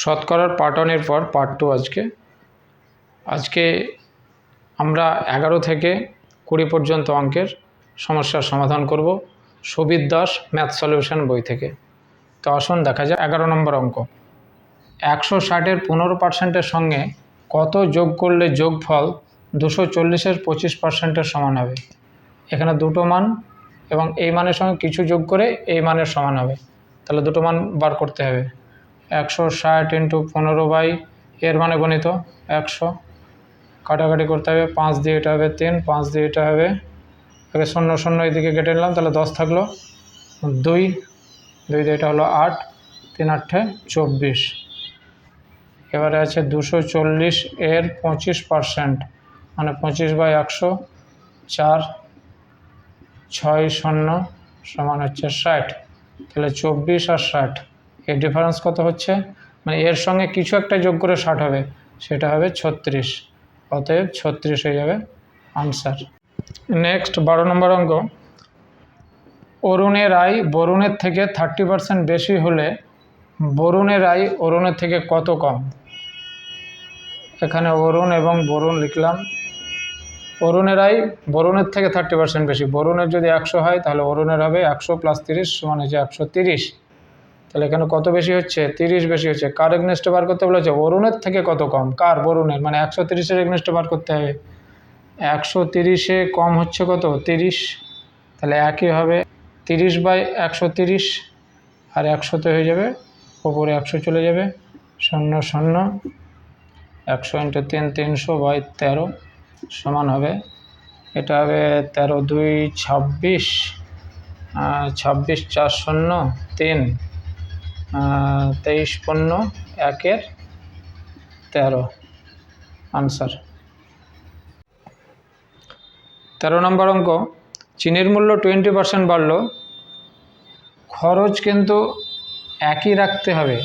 শতকরার part ওয়ানের পর part two আজকে। আজকে আমরা এগারো থেকে কুড়ি পর্যন্ত অঙ্কের সমস্যার সমাধান করব সুবিদ দাস ম্যাথ সলিউশন বই থেকে। তো আসুন দেখা যায় এগারো নম্বর অঙ্ক। একশো ষাটের পনেরো পার্সেন্টের সঙ্গে কত যোগ করলে যোগফল দুশো চল্লিশের পঁচিশ পার্সেন্টের সমান হবে? এখানে দুটো মান এবং এই মানের সঙ্গে কিছু যোগ করে এই মানের সমান হবে। তাহলে দুটো মান বার করতে হবে। একশো ষাট ইন্টু পনেরো বাই এর মানে গণিত একশো। কাটাকাটি করতে হবে, পাঁচ দিয়ে এটা হবে তিন, পাঁচ দিয়ে এটা হবে আগে শূন্য শূন্য এদিকে কেটে নিলাম, তাহলে দশ থাকল দুই। দুই দিয়ে এটা হলো আট, তিন আটে চব্বিশ। এবারে আছে দুশো চল্লিশ এর পঁচিশ পার্সেন্ট মানে পঁচিশ বাই একশো, চার, ছয় শূন্য সমান হচ্ছে ষাট, তাহলে চব্বিশ আর ষাট। এর ডিফারেন্স কত হচ্ছে? মানে এর সঙ্গে কিছু একটা যোগ করে ষাট হবে, সেটা হবে ছত্রিশ। অতএব ছত্রিশ হয়ে যাবে আনসার নেক্সট বারো নম্বর অঙ্ক। অরুণের আয় বরুণের থেকে থার্টি পার্সেন্ট বেশি হলে বরুণের আয় অরুণের থেকে কত কম? এখানে অরুণ এবং বরুণ লিখলাম। অরুণের আয় বরুণের থেকে থার্টি পার্সেন্ট বেশি। বরুণের যদি একশো হয়, তাহলে অরুণের হবে একশো প্লাস তিরিশ সমান হচ্ছে একশো তিরিশ। তাহলে এখানে কত বেশি হচ্ছে? তিরিশ বেশি হচ্ছে। কার এগনেস্টে বার করতে বলেছে? অরুণের থেকে কত কম? কার? বরুণের। মানে একশো তিরিশের এগনেস্টে বার করতে হবে। একশো তিরিশে কম হচ্ছে কত? তিরিশ। তাহলে একই হবে। তিরিশ বাই একশো তিরিশ, আর একশোতে হয়ে যাবে। ওপরে একশো চলে যাবে। শূন্য শূন্য। একশো ইন্টু তিন, তিনশো বাই তেরো সমান হবে। এটা হবে তেরো দুই ছাব্বিশ ছাব্বিশ চার শূন্য, তিন। তেইশ পণ্য, একের তেরো। আনসার তেরো নম্বর অঙ্ক, চিনির মূল্য টোয়েন্টি পার্সেন্ট বাড়ল, খরচ কিন্তু একই রাখতে হবে।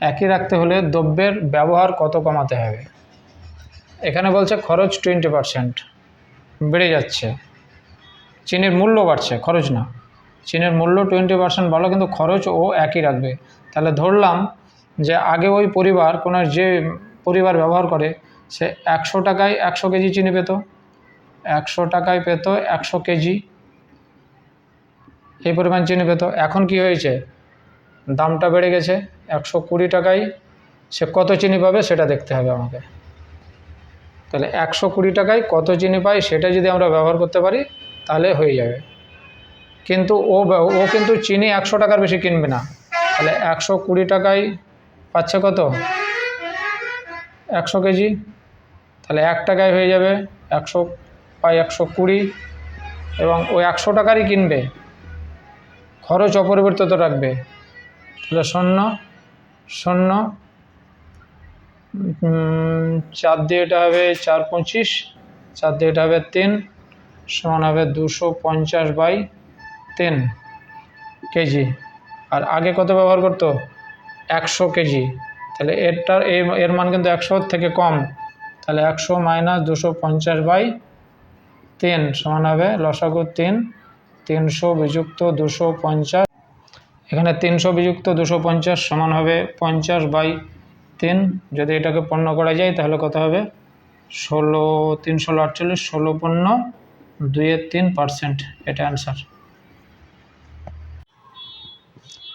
একই রাখতে হলে দ্রব্যের ব্যবহার কত কমাতে হবে? এখানে বলছে খরচ টোয়েন্টি পার্সেন্ট বেড়ে যাচ্ছে। চিনির মূল্য বাড়ছে, খরচ না। চিনের মূল্য টোয়েন্টি পার্সেন্ট ভালো, কিন্তু খরচ ও একই রাখবে। তাহলে ধরলাম যে আগে ওই পরিবার, কোনো যে পরিবার ব্যবহার করে, সে একশো টাকায় একশো কেজি চিনি পেত, একশো টাকায় পেত একশো কেজি এই পরিমাণ চিনি পেত। এখন কি হয়েছে? দামটা বেড়ে গেছে, একশো কুড়ি টাকায় সে কত চিনি পাবে সেটা দেখতে হবে আমাকে। তাহলে একশো কুড়ি টাকায় কত চিনি পাই সেটা যদি আমরা ব্যবহার করতে পারি, তাহলে হয়ে যাবে। কিন্তু ও ও কিন্তু চিনি একশো টাকার বেশি কিনবে না। তাহলে একশো কুড়ি টাকায় পাচ্ছে কত? একশো কেজি। তাহলে এক টাকায় হয়ে যাবে একশো পাই একশো কুড়ি এবং ও একশো টাকারই কিনবে। খরচ অপরিবর্তিত রাখবে। তাহলে শূন্য শূন্য চার দিয়ে এটা হবে চার পঁচিশ, চার দিয়ে এটা হবে তিন, সমান হবে দুশো পঞ্চাশ বাই তিন কেজি। আর আগে কত ব্যবহার করতো? একশো কেজি। তাহলে এরটার এর মান কিন্তু একশোর থেকে কম। তাহলে একশো মাইনাস দুশো পঞ্চাশ বাই তিন সমান হবে লসাগু তিন। তিনশো বিযুক্ত দুশো পঞ্চাশ। এখানে তিনশো বিযুক্ত দুশো পঞ্চাশ সমান হবে পঞ্চাশ বাই তিন। যদি এটাকে পণ্য করা যায়, তাহলে কত হবে? ষোলো তিন ষোলো আটচল্লিশ, ষোলো পণ্য, দুইয়ের তিন পার্সেন্ট এটা অ্যান্সার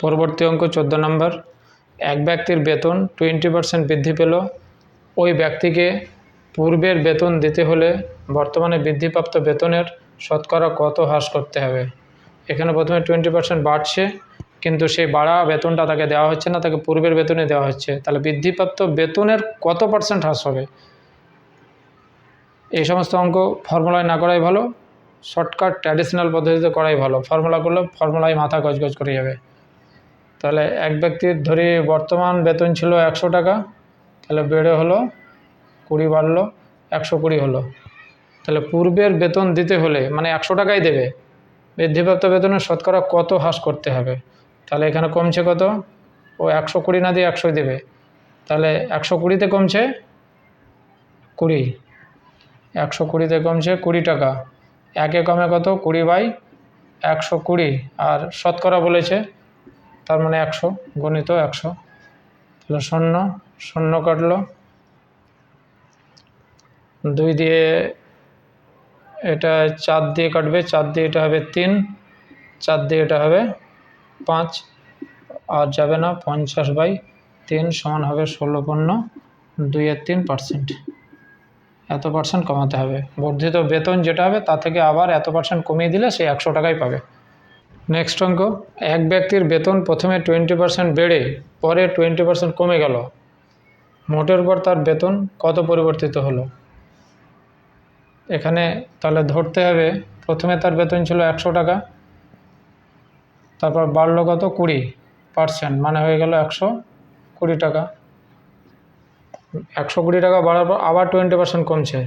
পরবর্তী অঙ্ক চোদ্দ নম্বর। এক ব্যক্তির বেতন টোয়েন্টি পার্সেন্ট বৃদ্ধি পেল। ওই ব্যক্তিকে পূর্বের বেতন দিতে হলে বর্তমানে বৃদ্ধিপ্রাপ্ত বেতনের শতকরা কত হ্রাস করতে হবে? এখানে প্রথমে টোয়েন্টি পার্সেন্ট বাড়ছে, কিন্তু সেই বাড়া বেতনটা তাকে দেওয়া হচ্ছে না, তাকে পূর্বের বেতনে দেওয়া হচ্ছে। তাহলে বৃদ্ধিপ্রাপ্ত বেতনের কত পার্সেন্ট হ্রাস হবে? এই সমস্ত অঙ্ক ফর্মুলায় না করাই ভালো, শর্টকাট ট্র্যাডিশনাল পদ্ধতিতে করাই ভালো। ফর্মুলা করলে ফর্মুলায় মাথা গজগজ করে যাবে। তাহলে এক ব্যক্তির ধরি বর্তমান বেতন ছিল একশো টাকা, তাহলে বেড়ে হলো কুড়ি বাড়লো, একশো কুড়ি হলো। তাহলে পূর্বের বেতন দিতে হলে মানে একশো টাকাই দেবে। বৃদ্ধিপ্রাপ্ত বেতনের শতকরা কত হ্রাস করতে হবে? তাহলে এখানে কমছে কত? ও একশো কুড়ি না দিয়ে একশোই দেবে। তাহলে একশো কুড়িতে কমছে কুড়ি। একশো কুড়িতে কমছে কুড়ি টাকা। একে কমে কত? কুড়ি বাই একশো কুড়ি। আর শতকরা বলেছে তার মানে একশো, গণিত একশো, তাহলে শূন্য শূন্য কাটলো। দুই দিয়ে এটা চার দিয়ে কাটবে, চার দিয়ে এটা হবে তিন, চার দিয়ে এটা হবে পাঁচ, আর যাবে না পঞ্চাশ বাই তিন সমান হবে ষোলো পণ্য দুইয়ের তিন পার্সেন্ট। এত পার্সেন্ট কমাতে হবে। বর্ধিত বেতন যেটা হবে তা থেকে আবার এত পার্সেন্ট কমিয়ে দিলে সে একশো টাকাই পাবে। নেক্সট অঙ্ক, এক ব্যক্তির বেতন প্রথমে টোয়েন্টি পার্সেন্ট বেড়ে পরে টোয়েন্টি পার্সেন্ট কমে গেল। মোটের উপর তার বেতন কত পরিবর্তিত হলো? এখানে তাহলে ধরতে হবে, প্রথমে তার বেতন ছিল একশো টাকা, তারপর বাড়লো কত? কুড়ি পার্সেন্ট মানে হয়ে গেল একশো কুড়ি টাকা। একশো কুড়ি টাকা বাড়ার পর আবার টোয়েন্টি পার্সেন্ট কমছে।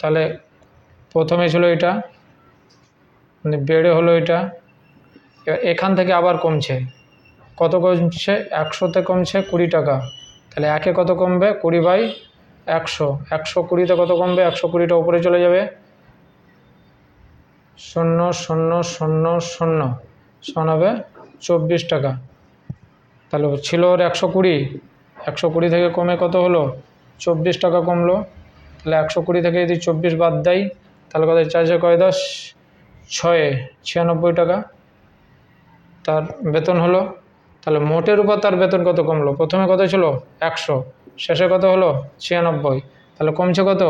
তাহলে প্রথমে ছিল এটা মানে বেড়ে হলো এটা এবার এখান থেকে আবার কমছে। কত কমছে? একশোতে কমছে কুড়ি টাকা। তাহলে একে কত কমবে? কুড়ি বাই একশো। একশো কুড়িতে কত কমবে? একশো কুড়িটা উপরে চলে যাবে। শূন্য শূন্য শূন্য শূন্য। সমান হবে চব্বিশ টাকা। তাহলে ছিল ওর একশো কুড়ি। একশো কুড়ি থেকে কমে কত হলো? চব্বিশ টাকা কমলো। তাহলে একশো কুড়ি থেকে যদি চব্বিশ বাদ দেয় তাহলে কত চারশো কয় দশ? ছয়ে, ছিয়ানব্বই টাকা। তার বেতন হলো, তাহলে মোটের উপর তার বেতন কত কমলো? প্রথমে কত ছিল? একশো। শেষে কত হলো? ছিয়ানব্বই। তাহলে কমছে কত?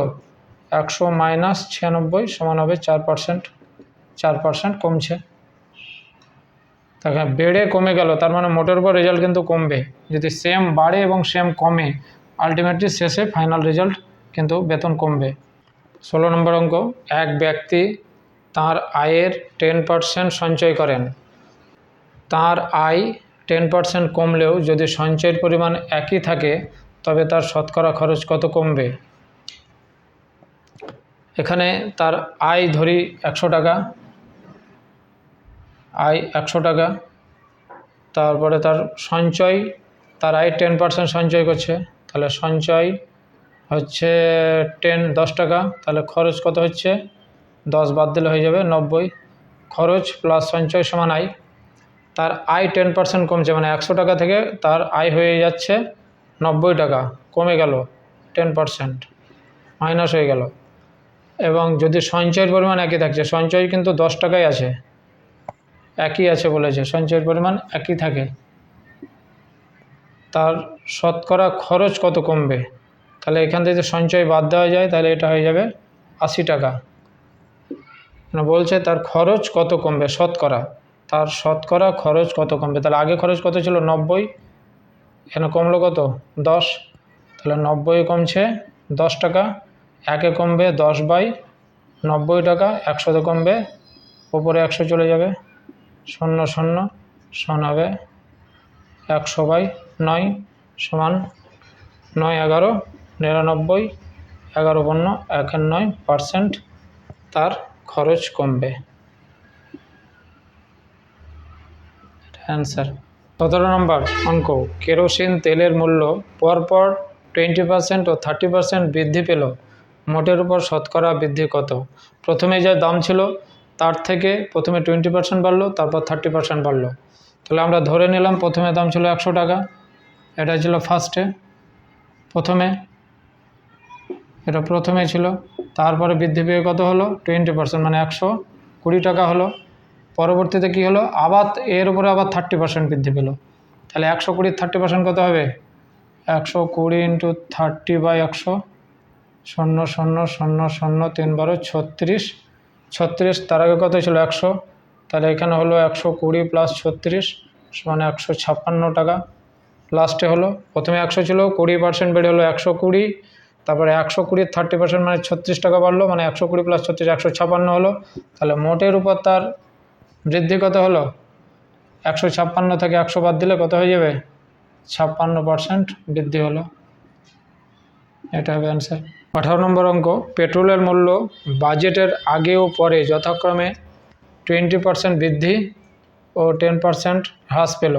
একশো মাইনাস ছিয়ানব্বই সমান হবে চার পার্সেন্ট। চার পার্সেন্ট কমছে। তাকে বেড়ে কমে গেল, তার মানে মোটের উপর রেজাল্ট কিন্তু কমবে। যদি সেম বাড়ে এবং সেম কমে আলটিমেটলি শেষে ফাইনাল রেজাল্ট কিন্তু বেতন কমবে। ষোলো নম্বর অঙ্ক, এক ব্যক্তি তার আয়ের টেন পার্সেন্ট সঞ্চয় করেন। তার আয় টেন পার্সেন্ট কমলেও যদি সঞ্চয়ের পরিমাণ একই থাকে, তবে তার শতকরা খরচ কত কমবে? এখানে তার আয় ধরি একশো টাকা। আয় একশো টাকা। তারপরে তার সঞ্চয়, তার আয় টেন পার্সেন্ট সঞ্চয় করছে। তাহলে সঞ্চয় হচ্ছে টেন, দশ টাকা। তাহলে খরচ কত হচ্ছে? দশ বাদ দিলে হয়ে যাবে নব্বই। খরচ প্লাস সঞ্চয় সমান আয়। তার আয় টেন পার্সেন্ট কমছে মানে একশো টাকা থেকে তার আয় হয়ে যাচ্ছে নব্বই টাকা, কমে গেল টেন পার্সেন্ট মাইনাস হয়ে গেল। এবং যদি সঞ্চয়ের পরিমাণ একই থাকছে, সঞ্চয় কিন্তু দশ টাকাই আছে, একই আছে বলেছে, সঞ্চয়ের পরিমাণ একই থাকে। তার শতকরা খরচ কত কমবে? তাহলে এখান থেকে সঞ্চয় বাদ দেওয়া যায়, তাহলে এটা হয়ে যাবে আশি টাকা। মানে বলছে তার খরচ কত কমবে, শতকরা। তার শতকরা খরচ কত কমবে? তাহলে আগে খরচ কত ছিল? নব্বই। এখানে কমলো কত? দশ। তাহলে নব্বই কমছে দশ টাকা। একে কমবে দশ বাই নব্বই টাকা। একশোতে কমবে। ওপরে একশো চলে যাবে। শূন্য শূন্য সমান হবে একশো বাই নয় সমান নয়, এগারো, নিরানব্বই, এগারো পণ্য একের নয় পার্সেন্ট তার খরচ কমবে। অ্যান্সার। সতেরো নম্বর, অঙ্ক। কেরোসিন তেলের মূল্য পরপর টোয়েন্টি পার্সেন্ট ও থার্টি পার্সেন্ট বৃদ্ধি পেল। মোটের উপর শতকরা বৃদ্ধি কত? প্রথমে যা দাম ছিল, তার থেকে প্রথমে টোয়েন্টি পার্সেন্ট বাড়লো, তারপর থার্টি পার্সেন্ট বাড়লো। তাহলে আমরা ধরে নিলাম প্রথমে দাম ছিল একশো টাকা, এটা ছিল ফার্স্টে, প্রথমে, এটা প্রথমে ছিল, তারপরে বৃদ্ধি পেয়ে কত হলো? টোয়েন্টি পার্সেন্ট মানে একশো কুড়ি টাকা হলো। পরবর্তীতে কি হলো? আবার এর উপরে আবার থার্টি পার্সেন্ট বৃদ্ধি পেল। তাহলে একশো কুড়ির থার্টি পার্সেন্ট কত হবে? একশো কুড়ি ইন্টু থার্টি বাই একশো, শূন্য শূন্য শূন্য শূন্য, তিন বারো, ছত্রিশ। ছত্রিশ তার আগে কত ছিল? একশো। তাহলে এখানে হলো একশো কুড়ি প্লাস ছত্রিশ মানে একশো ছাপ্পান্ন টাকা। লাস্টে হলো, প্রথমে একশো ছিল, কুড়ি পার্সেন্ট বেড়ে হলো একশো কুড়ি। তারপরে একশো কুড়ির থার্টি পার্সেন্ট মানে ছত্রিশ টাকা বাড়লো মানে একশো কুড়ি প্লাস ছত্রিশ, একশো ছাপ্পান্ন হলো। তাহলে মোটের উপর তার বৃদ্ধি কত হলো? একশো ছাপ্পান্ন থেকে একশো বাদ দিলে কত হয়ে যাবে? ছাপ্পান্ন পার্সেন্ট বৃদ্ধি হলো। এটা হবে অ্যান্সার আঠারো নম্বর অঙ্ক, পেট্রোলের মূল্য বাজেটের আগে ও পরে যথাক্রমে টোয়েন্টি পার্সেন্ট বৃদ্ধি ও টেন পার্সেন্ট হ্রাস পেল।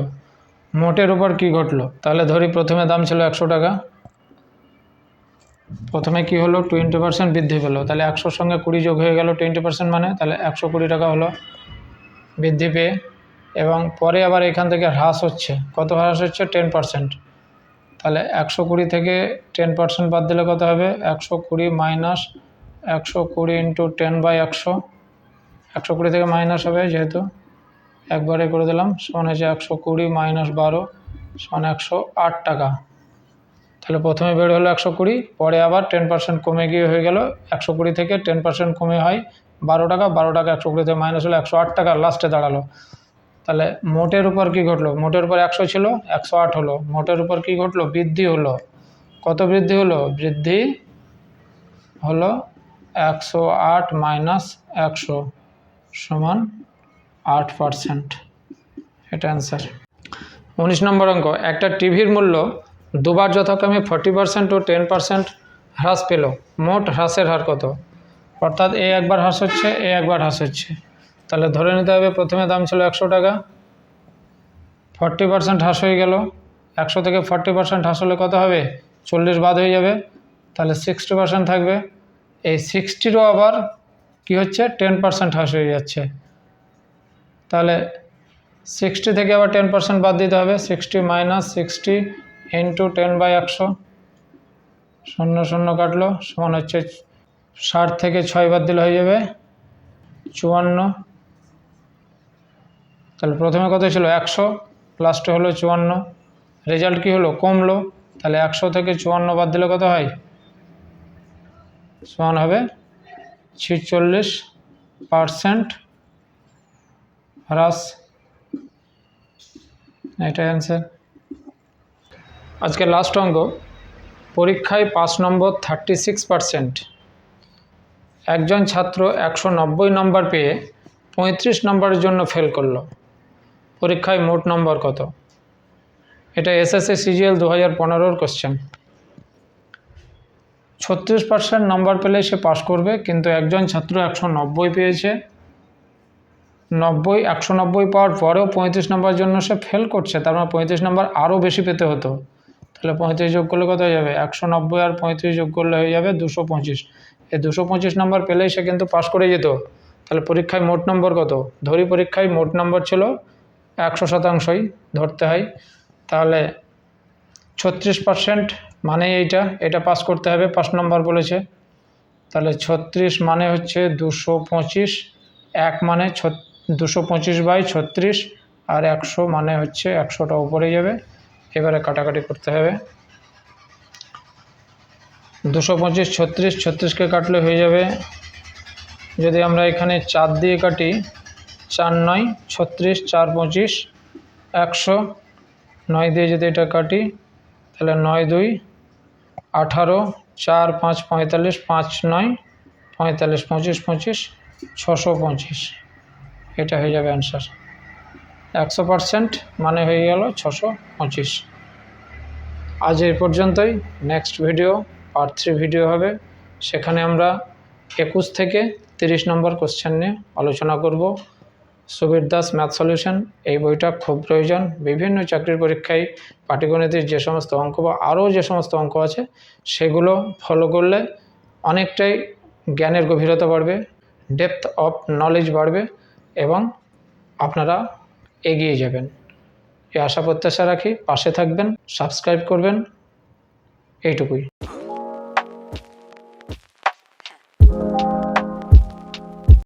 মোটের উপর কি ঘটলো? তাহলে ধরি প্রথমে দাম ছিল একশো টাকা। প্রথমে কি হলো? টোয়েন্টি পার্সেন্ট বৃদ্ধি পেল। তাহলে একশোর সঙ্গে কুড়ি যোগ হয়ে গেল টোয়েন্টি পার্সেন্ট মানে তাহলে একশো কুড়ি টাকা হলো। বৃদ্ধি পেয়ে এবং পরে আবার এখান থেকে হ্রাস হচ্ছে। কত হ্রাস হচ্ছে? টেন পার্সেন্ট তাহলে একশো কুড়ি থেকে টেন পার্সেন্ট বাদ দিলে কত হবে? একশো কুড়ি মাইনাস একশো কুড়ি ইন্টু টেন বাই একশো। একশো কুড়ি থেকে মাইনাস হবে যেহেতু। একবারে করে দিলাম, সমান হচ্ছে একশো কুড়ি মাইনাস বারো, সমান একশো আট টাকা। তাহলে প্রথমে বের হলো একশো কুড়ি, পরে আবার টেন পার্সেন্ট কমে গিয়ে হয়ে গেল একশো কুড়ি থেকে টেন পার্সেন্ট কমে হয় বারো টাকা বারো টাকা একশো কুড়ি থেকে মাইনাস হলো একশো আট টাকা লাস্টে দাঁড়াল। তাহলে মোটের উপর কি ঘটলো? মোটের উপর একশো ছিল, একশো আট হলো। মোটের উপর কি ঘটলো? বৃদ্ধি হলো। কত বৃদ্ধি হলো? বৃদ্ধি হলো একশো আট মাইনাস একশো সমান আট পারসেন্ট এটা অ্যান্সার উনিশ নম্বর অঙ্ক। একটা টিভির মূল্য দুবার যথাক্রমে ফর্টি পার্সেন্ট ও টেন পার্সেন্ট হ্রাস পেল। মোট হ্রাসের হার কত? অর্থাৎ এ একবার হ্রাস হচ্ছে এ একবার হ্রাস হচ্ছে। তাহলে ধরে নিতে হবে প্রথমে দাম ছিল একশো টাকা। ফর্টি পার্সেন্ট হ্রাস হয়ে গেল। একশো থেকে ফর্টি পার্সেন্ট হ্রাস হলে কত হবে? চল্লিশ বাদ হয়ে যাবে। তাহলে সিক্সটি পার্সেন্ট থাকবে। এই সিক্সটিরও আবার কি হচ্ছে? টেন পার্সেন্ট হ্রাস হয়ে যাচ্ছে। তাহলে সিক্সটি থেকে আবার টেন পার্সেন্ট বাদ দিতে হবে। Sixty minus sixty into ten by একশো। শূন্য শূন্য কাটলো, সমান হচ্ছে ষাট থেকে ছয় বাদ দিলে হয়ে যাবে চুয়ান্ন। তাহলে প্রথমে কত ছিল? একশো। লাস্টে হলো চুয়ান্ন। রেজাল্ট কি হলো? কমলো। তাহলে একশো থেকে চুয়ান্ন বাদ দিলে কত হয়? সমান হবে ছিচল্লিশ পারসেন্ট হ্রাস। এটাই অ্যান্সার আজকে লাস্ট অঙ্ক, পরীক্ষায় পাঁচ নম্বর থার্টি সিক্স পারসেন্ট একজন ছাত্র একশো নব্বই নম্বর পেয়ে পঁয়ত্রিশ নম্বরের জন্য ফেল করল। পরীক্ষায় মোট নম্বর কত? এটা এসএসসি সিজিএল দু হাজার পনেরোর কোশ্চেন ছত্রিশ পার্সেন্ট নম্বর পেলে সে পাশ করবে, কিন্তু একজন ছাত্র একশো নব্বই পেয়েছে। নব্বই, একশো নব্বই পাওয়ার পরেও পঁয়ত্রিশ নম্বরের জন্য সে ফেল করছে, তার মানে পঁয়ত্রিশ নম্বর আরও বেশি পেতে হতো। তাহলে পঁয়ত্রিশ যোগ করলে কত হয়ে যাবে? একশো নব্বই আর পঁয়ত্রিশ যোগ করলে হয়ে যাবে দুশো পঁচিশ। এই দুশো পঁচিশ নম্বর পেলেই সে কিন্তু পাশ করে যেত। তাহলে পরীক্ষায় মোট নম্বর কত? ধরি পরীক্ষায় মোট নম্বর ছিল একশো শতাংশই ধরতে হয়। তাহলে ছত্রিশ পার্সেন্ট মানে এইটা, এটা পাস করতে হবে, পাঁচ নম্বর বলেছে। তাহলে ছত্রিশ মানে হচ্ছে দুশো পঁচিশ, এক মানে দুশো পঁচিশ বাই ছত্রিশ, আর একশো মানে হচ্ছে একশোটা উপরে যাবে। এবারে কাটাকাটি করতে হবে। দুশো পঁচিশ, ছত্রিশ, ছত্রিশকে কাটলে হয়ে যাবে। যদি আমরা এখানে চার দিয়ে কাটি, চার নয়, ছত্রিশ, চার পঁচিশ, একশো, নয় দিয়ে যদি এটা কাটি, তাহলে নয় দুই, আঠারো, চার পাঁচ পঁয়তাল্লিশ, পাঁচ নয়, পঁয়তাল্লিশ, পঁচিশ পঁচিশ, ছশো পঁচিশ। এটা হয়ে যাবে অ্যান্সার একশো পারসেন্ট মানে হয়ে গেল ছশো পঁচিশ। আজ এই পর্যন্তই। Next video part three video হবে। সেখানে আমরা একুশ থেকে তিরিশ নম্বর কোশ্চেন নিয়ে আলোচনা করব। সুবীর দাস ম্যাথ সলিউশন এই বইটা খুব প্রয়োজন। বিভিন্ন চাকরির পরীক্ষায় পাটিগণিতের যে সমস্ত অঙ্ক বা আরও যে সমস্ত অঙ্ক আছে, সেগুলো ফলো করলে অনেকটাই জ্ঞানের গভীরতা বাড়বে ডেপথ অফ নলেজ বাড়বে এবং আপনারা এগিয়ে যাবেন। এই আশা প্রত্যাশা রাখি, পাশে থাকবেন সাবস্ক্রাইব করবেন। এইটুকুই।